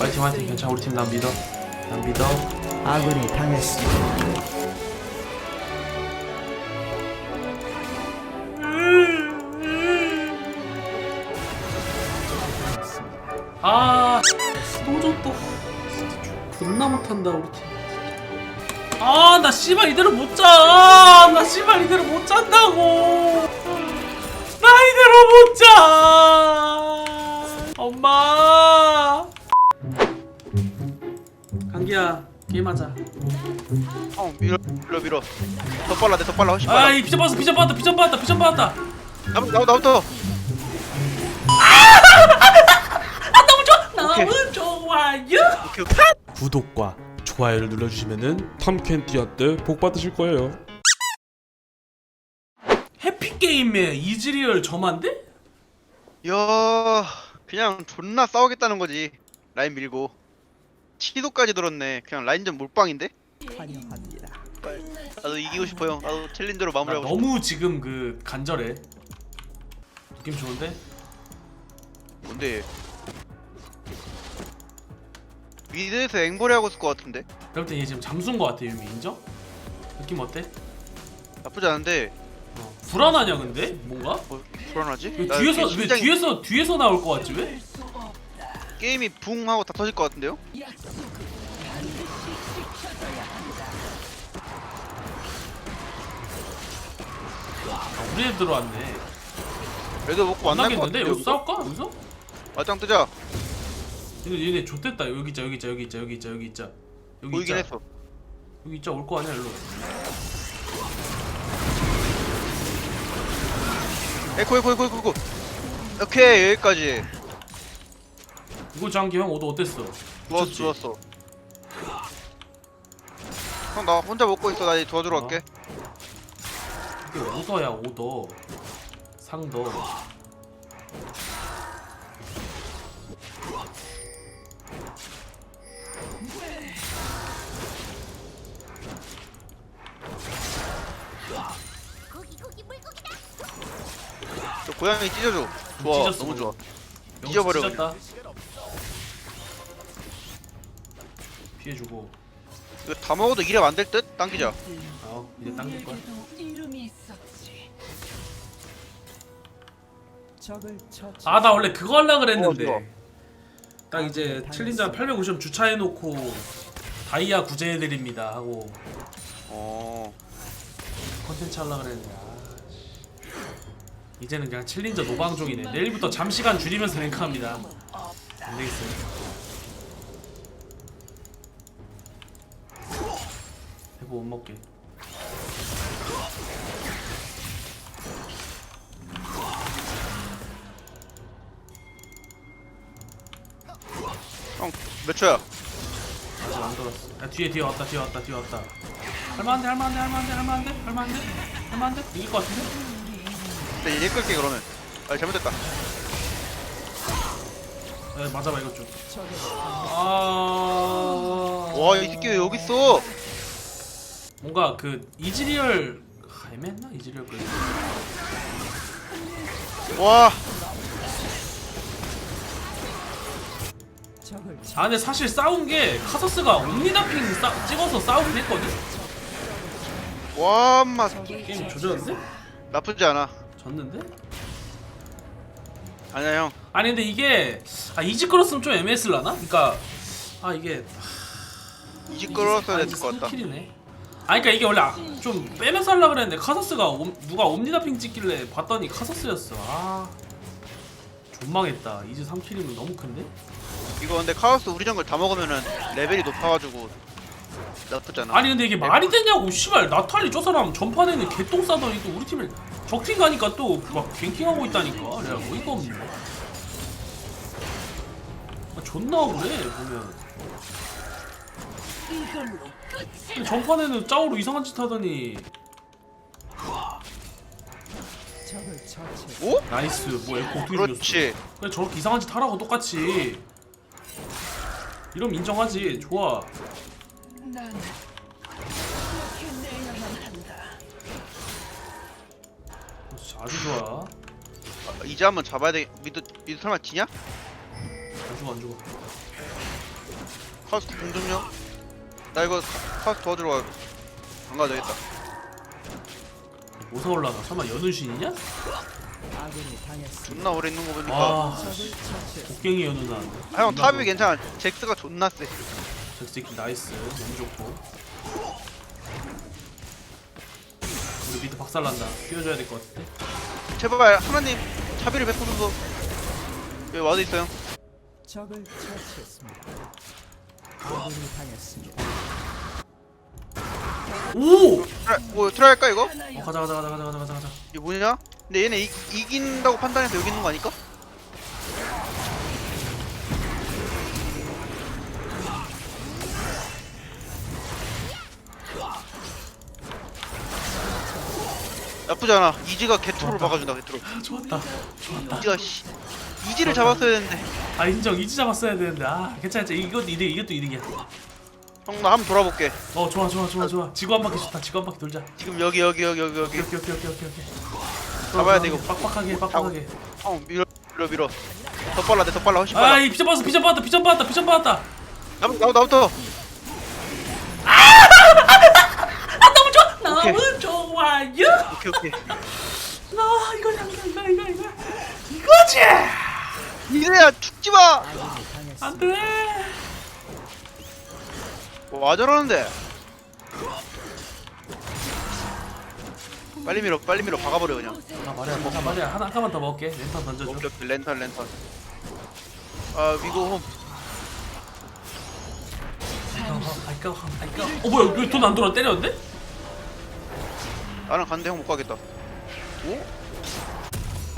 화이팅 화이팅. 괜찮아 우리 팀 난 믿어. 난 믿어. 아군이 당했습니다. 아 또 졌다 진짜 존나 못한다 우리 팀아나 씨발 이대로 못자나 씨발 이대로 못 잔다고. 나 이대로 못자. 엄마 강기야 게임하자. 어 밀어 밀어 밀어. 더 빨라 내더 빨라. 훨씬 빨라. 아이 비전 받았어 비전 받았다 비전 받았다 비전 받았다. 나부 나부 나부터. 너무 좋아. 너무 좋아요. 오케이 오케이. 구독과 좋아요를 눌러주시면은 탐켄티아 때 복 받으실 거예요. 해피게임의 이즈리얼 점한데? 야 그냥 존나 싸우겠다는 거지. 라인 밀고 치도까지 들었네 그냥 라인전 몰빵인데 환영합니다. 나도 이기고 싶어요 나도 챌린저로 나 마무리하고 싶어 너무 지금 그 간절해 느낌 좋은데? 뭔데 미드에서 앵벌이 하고 있을 것 같은데 그럴 땐얘 지금 잠수인 것 같아 유미 인정? 느낌 어때? 나쁘지 않은데 어. 불안하냐 근데? 뭔가? 어, 불안하지? 왜 나 뒤에서 이렇게 왜 심장이- 뒤에서 뒤에서 나올 것 같지 왜? 게임이 붕 하고 다 터질 것 같은데요? 아, 우리 애 들어왔네. 레드 먹고 안 만날 것 나겠는데? 같은데 여기서 싸울까? 여기서? 맞짱 뜨자. 얘네 얘네 좆됐다. 여기 있자 여기 있자 여기 있자 여기 있자 여기 있자. 여기 보이긴 있자. 했어. 여기 있자. 올 거 아니야 일로 에코 에코 에코 에코 에코. 오케이 여기까지. 이거 장기 형 오도 어땠어? 좋았어? 좋았어 형 나 혼자 먹고 있어. 나 이제 도와주러 어. 갈게. 이게 오더야 오더? 상더. 저 고양이 찢어줘. 좋아. 찢었어, 너무 좋아. 찢어버려, 찢었다. 피해주고 이거 다 먹어도 이래 안될 듯? 당기자 아 이제 당길 거야. 아 나 원래 그거 하려 어. 그랬는데 딱 이제 챌린저 850 주차해놓고 다이아 구제해드립니다 하고 어 컨텐츠 하려 그랬는데 아, 씨. 이제는 그냥 챌린저 노방종이네 내일부터 잠시간 줄이면서 랭크합니다 안 되겠어요 배고 못 먹게 형, 몇 초야? 아직 안 돌았어 야 뒤에 뒤에 왔다 뒤에 왔다 뒤에 왔다 할만한데 할만한데 할만한데 할만한데 할만한데 할만한데 이길 것 같은데? 나얘 끌게 그러면 아 잘못됐다 야, 맞아봐 이것 좀. 아. 와 이 새끼 왜 여기 있어 뭔가 그 이즈리얼 아, 애매했나 이즈리얼 그. 와아 근데 사실 싸운 게 카서스가 옴니다핑 싸, 찍어서 싸우긴 했거든. 와, 엄마 게임 조졌는데? 나쁘지 않아 졌는데? 아니야 형 아니 근데 이게 아 이즈 끌었으면 좀 애매했을라나? 그러니까 아 이게 이지 끌었어야 아, 됐을 것 같다 킬이네. 아 그러니까 이게 원래 아- 좀 빼면서 하려 그랬는데 카서스가 옴, 누가 옴니다핑 찍길래 봤더니 카서스였어. 아. 존망했다. 이즈 3킬이면 너무 큰데? 이거 근데 카오스 우리 정글 다 먹으면은 레벨이 높아가지고 나쁘지 않아 아니 근데 이게 말이 되냐고 씨발 나탈리 저 사람 전판에는 개똥 싸더니 또 우리 팀을 적팀 가니까 또 막 갱킹하고 있다니까 내가 어이가 없네 아, 존나 억울해 보면 전판에는 짜오로 이상한 짓 하더니. 오? 나이스. 뭐 에코 어떻게 죽였어? 그렇지. 그래 저렇게 이상한 짓 하라고 똑같이. 이러면 인정하지. 좋아. 난 그렇게 내야만 한다. 진짜 아주 좋아. 아, 이제 한번 잡아야 돼. 미드 미드 설마 지냐? 안 죽어 안 죽어. 카우스 공중요. 나 이거 카우스 도와주러 가. 안 가도 되겠다. 어디서 올라가? 설마? 아군이 당했습니다. 존나 오래 있는 거 보니까. 아 적을 처치했습니다. 곡괭이 연우 나왔네 아, 형 탑이 괜찮아. 잭스가 존나 세. 잭스키 나이스 너무 좋고 우리 미드 박살난다 뛰어줘야 될 것 같은데 제발 하나님 자비를 베푸소서. 여기 와드 있어요. 적을 처치했습니다. 오! 어 트라이, 뭐 트라이 할까 이거? 하나여 가자 가자 가자 가자 가자 가자 가자 이게 뭐냐? 근데 얘네 이, 이긴다고 판단해서 여기 있는 거 아닐까? 나쁘지 않아. 이지가 개투를 막아준다 개투로. 좋았다 좋았다 이지가 씨 이지를 잡았어야 되는데. 아 인정 이지 잡았어야 되는데 아 괜찮아 이것도 이득 이것도 이득이야 형 나 한번 돌아볼게. 어 좋아 좋아 좋아 좋아 지구 한 바퀴 좋다 지구 한 바퀴 돌자 지금 여기 여기 여기 여기 여기. 오케이 오케이 오케이 오케이 오케이 잡아야 돼, 이거. 빡빡하게 빡빡하게 형 밀어 밀어 밀어. 더 빨라 돼더 빨라 훨씬 빨라. 아이 비전 받았어 비전 받았다 비전 받았다 비전 받았다 나부터 나부터. 너무 좋아 오케이. 너무 좋아요 오케이 오케이. 나 이거 이거 이거 이거 이거 이거지 이래야 죽지 마. 안돼 와 저러는데. 빨리 밀어 빨리 밀어 박아버려 그냥. 아 말이야 아 말이야 하나 하나만 더 먹을게 랜턴 던져줘 오케이 오케이 랜턴 랜턴. 아 위고 홈. 아이까 아이까 어 뭐야 돈안 돌아 때렸는데? 나는 간대 형 못 가겠다. 오?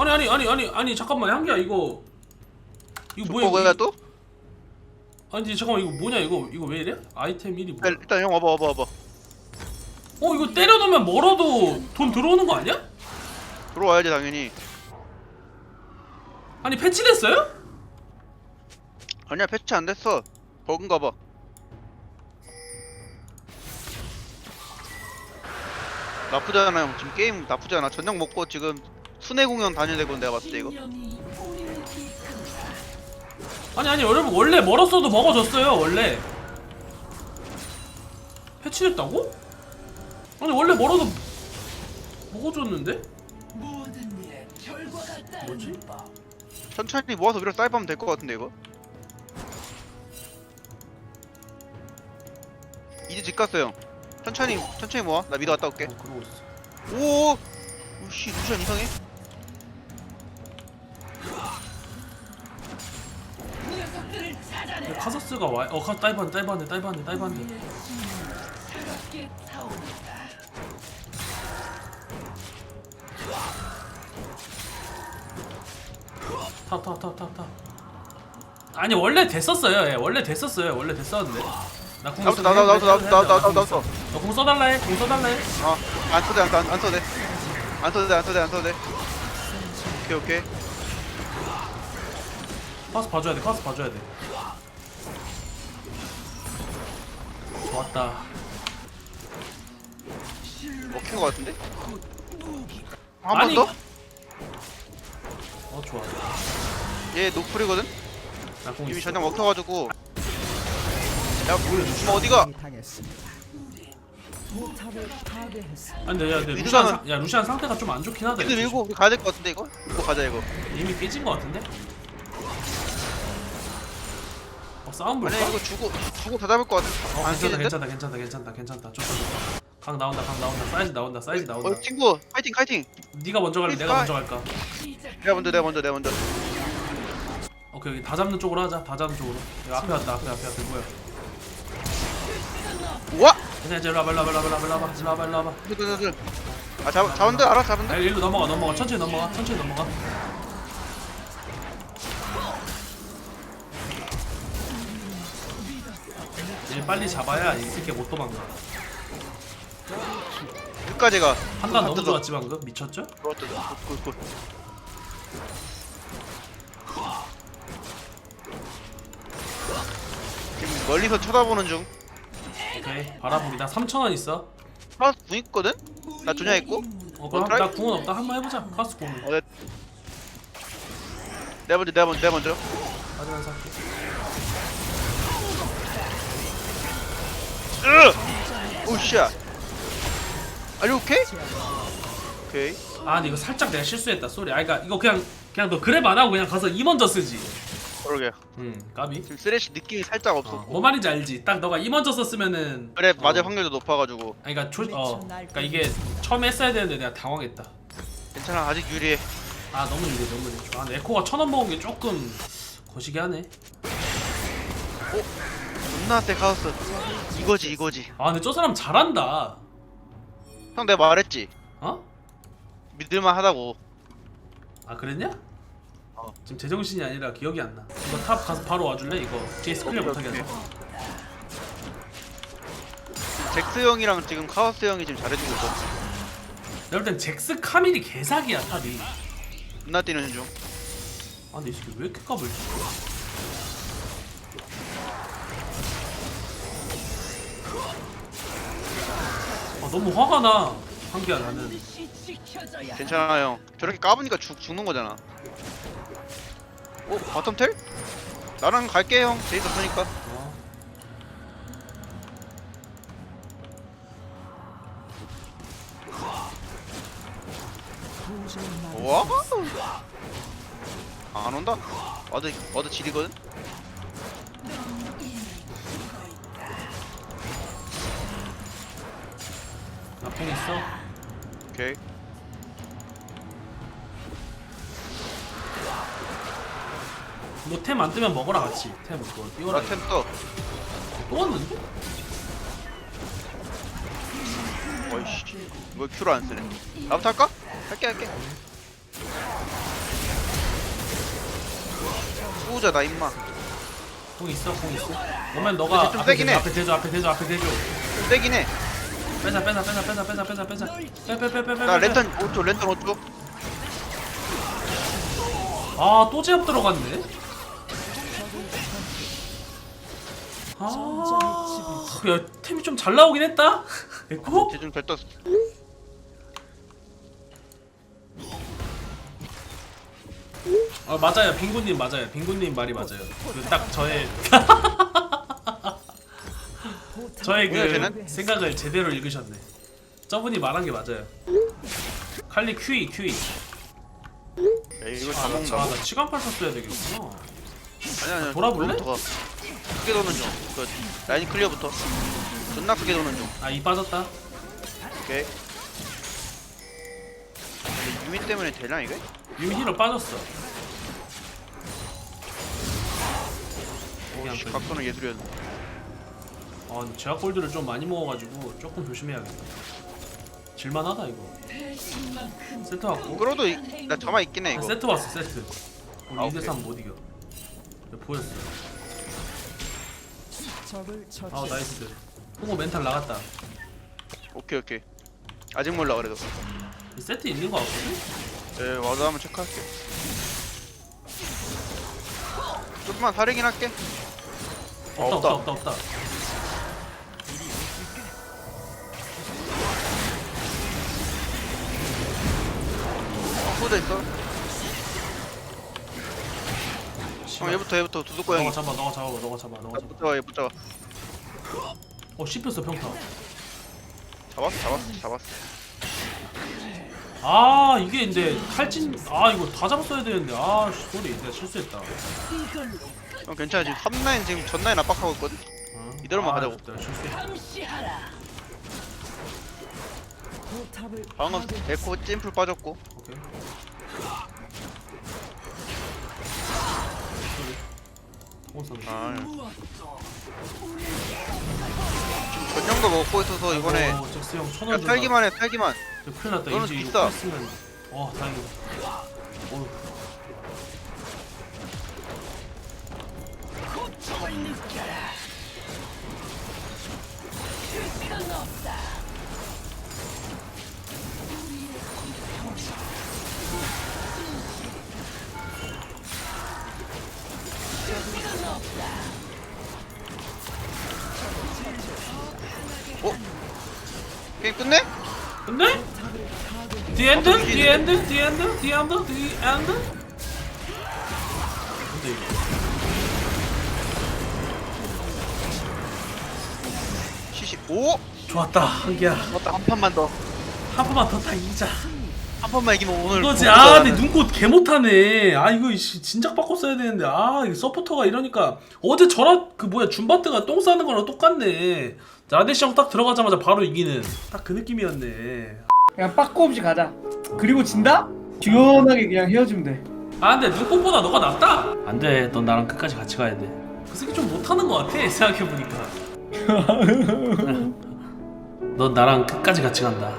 아니 아니 아니 아니 아니 잠깐만 향기야 이거 이거 뭐야 뭐야 이거, 또? 아니 잠깐만 이거 뭐냐 이거 이거 왜 이래? 아이템 1이 뭐야? 일단, 형 와봐 와봐 와봐. 어 이거 때려놓으면 멀어도 돈 들어오는 거 아니야? 들어와야지 당연히. 아니 패치됐어요? 아니야 패치 안 됐어. 버그인가 봐. 나쁘지 않아 형. 지금 게임 나쁘지 않아. 저녁 먹고 지금 순회 공연 다녀야 되고 내가 봤을 때 이거. 아니 아니 여러분 원래 멀었어도 먹어줬어요 원래 패치됐다고? 아니 원래 멀어도 먹어줬는데? 뭐지? 천천히 모아서 위로 사이프하면 될 것 같은데 이거. 이제 집 갔어요. 천천히 천천히 모아. 나 미드 갔다 올게. 어 그러고 있어 오. 오씨 루시안 이상해. 카서스가 와.. 어 카, 딸반네 딸반네 딸반네 딸반네 우리의 힘을 새롭게 타오른다. 탑탑 탑 탑 탑 아니 원래 됐었어요 예 원래 됐었어요 원래 됐었는데 나 궁 나부터 나 나부터 나부터 나부터 나부터 나부터. 너궁 써달라 해 궁 써달라 해 어안 써도 돼, 안, 안, 안 써도 돼. 안 써도 돼, 안 써도 돼, 안 써도 돼. 오케이, 오케이. 파스 봐줘야 돼 파스 봐줘야 돼 좋았다 먹힌 거 같은데? 한 번 아니. 더? 어 좋아 얘 노플이거든? 나궁 이미 있어 저녁 먹혀가지고. 야, 뭐 어디가? 당했습니다. 포탑을 파괴했습니다. 아니 근데 야 근데 루시안 상, 야 루시안 상태가 좀 안 좋긴 하다 근데 밀고 우리 가야 될 것 같은데 이거? 이거 가자 이거. 이미 삐진 거 같은데? 어 싸움 볼까? 아니 이거 주고 주고 다 잡을 것 같아. 어 안 괜찮다 쓰는데? 괜찮다 괜찮다 괜찮다 괜찮다 좋다 좋다 강 나온다 강 나온다 사이즈 나온다 사이즈 나온다 어 친구 파이팅 파이팅. 네가 먼저 갈래 내가 먼저 갈까. 내가 먼저 내가 먼저 내가 먼저. 오케이 여기 다 잡는 쪽으로 하자 다 잡는 쪽으로 여기 앞에 왔다 앞에 앞에 앞에 뭐야 우와! 괜찮아 이제 일로 와봐 일로 와봐 일로 와봐 일로 와봐 일로 와봐 일로 와봐 둘둘둘. 아 잡, 잡은데 알아 잡은데? 아 일로 넘어가 넘어가 천천히 넘어가 천천히 넘어가 빨리 잡아야 이 새끼 못 도망가 여기까지 가. 판단 너무 뜯어. 좋았지 방금 미쳤죠? 좋았다. 굿, 굿. 지금 멀리서 쳐다보는 중. 오케이 바라보기 나 3천 원 있어 파스 궁 있거든? 나 조냐 있고? 어 그럼 나 궁은 없다 한번 해보자 카스 궁 어, 내... 내가 먼저 내가 먼저 내가 먼저. 마지막 살게 으! 오씨야. 아니 오케이? 오케이. 아 근데 이거 살짝 내가 실수했다 쏘리 아 그니까 이거 그냥 그냥 너 그랩 안 하고 그냥 가서 이 먼저 쓰지 그러게. 음 까비 지금 쓰레쉬 느낌이 살짝 어, 없었고. 뭐 말인지 알지 딱 너가 이 먼저 썼으면은 그래 맞을 어. 확률도 높아가지고 아니 그니까 조, 어 그니까 이게 처음에 했어야 되는데 내가 당황했다 괜찮아 아직 유리해. 아 너무 유리해 너무 유리해 아 근데 에코가 천 원 먹은 게 조금 거시기 하네 존나 세 카우스. 이거지 이거지. 아 근데 저 사람 잘한다 형 내가 말했지. 어? 믿을만 하다고. 아 그랬냐? 어. 지금 제정신이 아니라 기억이 안 나. 이거 탑 가서 바로 와줄래? 이거 제이스 클리어 오케이, 못하게 오케이. 하자. 잭스 형이랑 지금 카우스 형이 지금 잘해주고 있어. 내가 볼땐 잭스 카밀이 개사기야 탑이. 존나 뛰는 중. 아 근데 이 새끼 왜 이렇게 까불지? 너무 화가 나. 한기야 나는. 괜찮아 형. 저렇게 까부니까 죽, 죽는 거잖아. 오 바텀 텔? 나랑 갈게 형. 제이스 없으니까. 어. 와? 수 없습니다. 안 온다. 와드 와드 질이거든. 나뽕 있어. 오케이. 너템안 뜨면 먹어라 같이. 템 그거 띄워라. 나템 떠. 또 왔는데? 어이씨. 이거 큐를 안 쓰네. 나부터 할까? 할게 할게. 수호자 나 임마. 공 있어 공 있어. 그러면 너가 좀 앞에 세긴 대줘, 해. 앞에 대줘 앞에 대줘 앞에 대줘. 세긴 해. 빼자 빼자 빼자 빼자 빼자 빼자 빼자. 빼빼빼빼빼. 나 랜턴 5초 랜턴 5초. 아또 제압 들어갔네. 아, 야 템이 좀 잘 나오긴 했다. 에코? 대중 잘 떴어. 아 맞아요, 빙구님 맞아요. 빙구님 말이 맞아요. 그 딱 저의 저의 그? 생각을 제대로 읽으셨네. 저분이 말한 게 맞아요. 칼리 큐이 큐이. 야, 이거 다 아, 나, 먹는다. 아, 나 시간팔 썼어야 되겠구나. 아니 아니. 돌아볼래? 부터 가. 크게 도는 중. 그 라인 클리어부터. 존나 크게 도는 중. 아이 빠졌다. 오케이. 근데 유미 때문에 되나 이게? 유미 힐러 빠졌어. 오씨 각도는 예술이었네. 아 근데 제약 골드를 좀 많이 먹어가지고 조금 조심해야겠다. 질만하다 이거. 세트 왔고. 끌어도 이- 나 저만 있긴 해 이거. 세트 왔어 세트. 우리 아, 2대 오케이. 3못 이겨. 보였어. 적을 아. 나이스. 홍보 멘탈 나갔다. 오케이 오케이. 아직 몰라 그래도. 이 세트 있는 거 같거든? 네 와도 한번 체크할게. 조금만 사리긴 할게. 없다 없다 없다. 없다 없다. 후드 있어. 어 얘부터 얘부터 두둑 고양이. 너가 잡아 너가 잡아 너가 잡아 너가 잡아. 붙잡아 얘 붙잡아. 어 씹혔어 평타. 잡았어 잡았어 잡았어. 아 이게 이제 탈진 아 이거 다 잡았어야 되는데 아 소리 내가 실수했다. 형 괜찮아 지금 3라인 지금 전 라인 압박하고 있거든. 어? 이대로만 아, 가자고. 내가 실수했다. 방금. 에코 찜풀 빠졌고. 오케이. 아 전령도 먹고 있어서 이번에 어, 잭스 형야 천원 살기만 해 살기만. 큰일 났다. 너는 이제 비싸. 이거 했으면 와 다행이다. 어휴 어? 게임 끝내? 근데? End? The end? The end? 근데 이거 시시 오! 좋았다 한기야 맞다 한 판만 더. 한 번만 더 다 이기자 한 판만 이기면 오늘. 이거지. 보고서 아. 내 눈꽃 개 못하네. 아 이거 씨, 진작 바꿨어야 되는데. 아 이거 서포터가 이러니까. 어제 저라 그 뭐야 줌바트가 똥 싸는 거랑 똑같네. 라데시 형 딱 들어가자마자 바로 이기는. 딱 그 느낌이었네. 그냥 빠꾸 없이 가자. 그리고 진다? 시원하게 그냥 헤어지면 돼. 아 근데 눈꽃보다 너가 낫다. 안 돼. 넌 나랑 끝까지 같이 가야 돼 그 새끼 좀 못하는 거 같아 생각해 보니까. 넌 나랑 끝까지 같이 간다